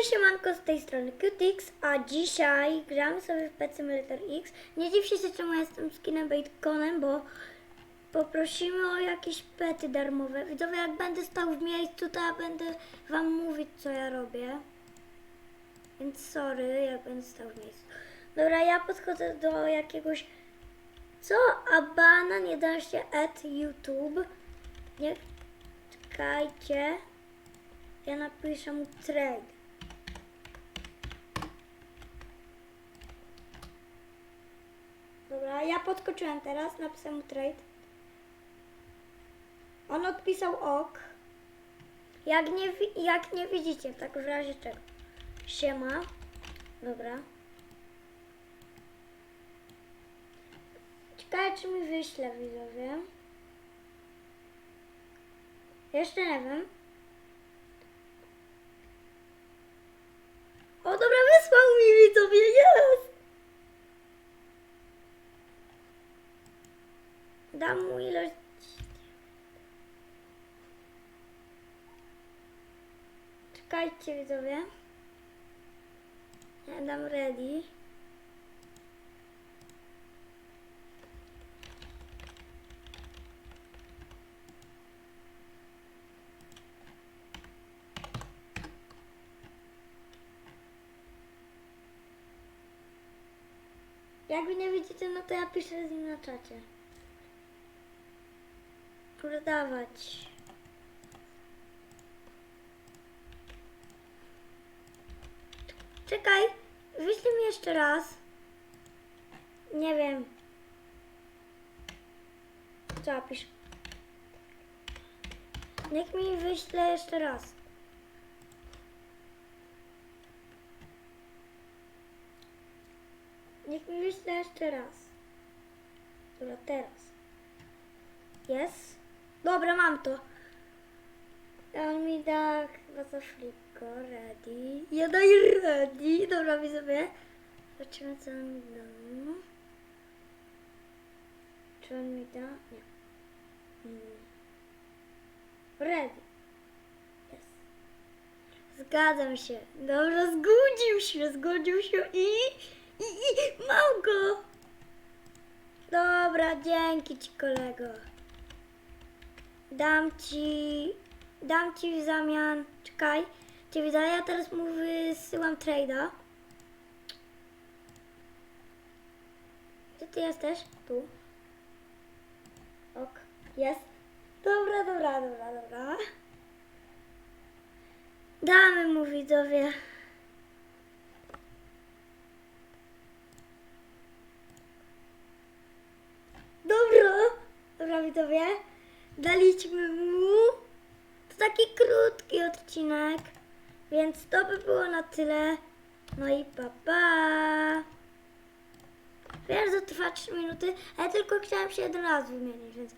Cześć, siemanko, z tej strony Qtix, a dzisiaj gramy sobie w Pet Simulator X. Nie dziwcie się, czemu jestem skinem Baitconem, bo poprosimy o jakieś pety darmowe. Widzowie, jak będę stał w miejscu, to ja będę wam mówić, co ja robię. Więc sorry, jak będę stał w miejscu. Dobra, ja podchodzę do jakiegoś... Co? Abana, nie się at YouTube. Nie... Czekajcie. Ja napiszę mu trade. Dobra, ja podskoczyłem teraz, napisałem mu trade. On odpisał ok. Jak nie, jak nie widzicie, tak w razie czego. Siema. Dobra. Ciekawe, czy mi wyśle widzowie. Jeszcze nie wiem. O, dobra, wysłał mi widzowie, jest! Dam mu ilość... Czekajcie widzowie. Ja dam ready. Jak wy nie widzicie, no to ja piszę z nim na czacie. Prodawać. Czekaj, wyślij mi jeszcze raz. Nie wiem. Co ja piszę? Niech mi wyśle jeszcze raz. Niech mi wyśle jeszcze raz. Dobra, teraz. Jest? Dobra, mam to. On mi da chyba za fliko, ready. Ja daję ready. Dobra, widzowie. Zobaczymy, co on mi da. Czy on mi da? Nie. Mm. Ready. Jest. Zgadzam się. Dobra, zgodził się, zgodził się i... I, i mam go! Dobra, dzięki ci kolego. Dam ci... Dam ci w zamian... Czekaj. Cię widzę, ja teraz mu wysyłam trade'a. Gdzie ty jesteś? Tu. Ok. Jest. Dobra, dobra, dobra, dobra. Damy mu widzowie. Dobra, dobra widzowie, daliśmy mu. To taki krótki odcinek, więc to by było na tyle. No i pa pa. Wiem, że trwa 3 minuty, ale tylko chciałem się jeden raz wymienić, więc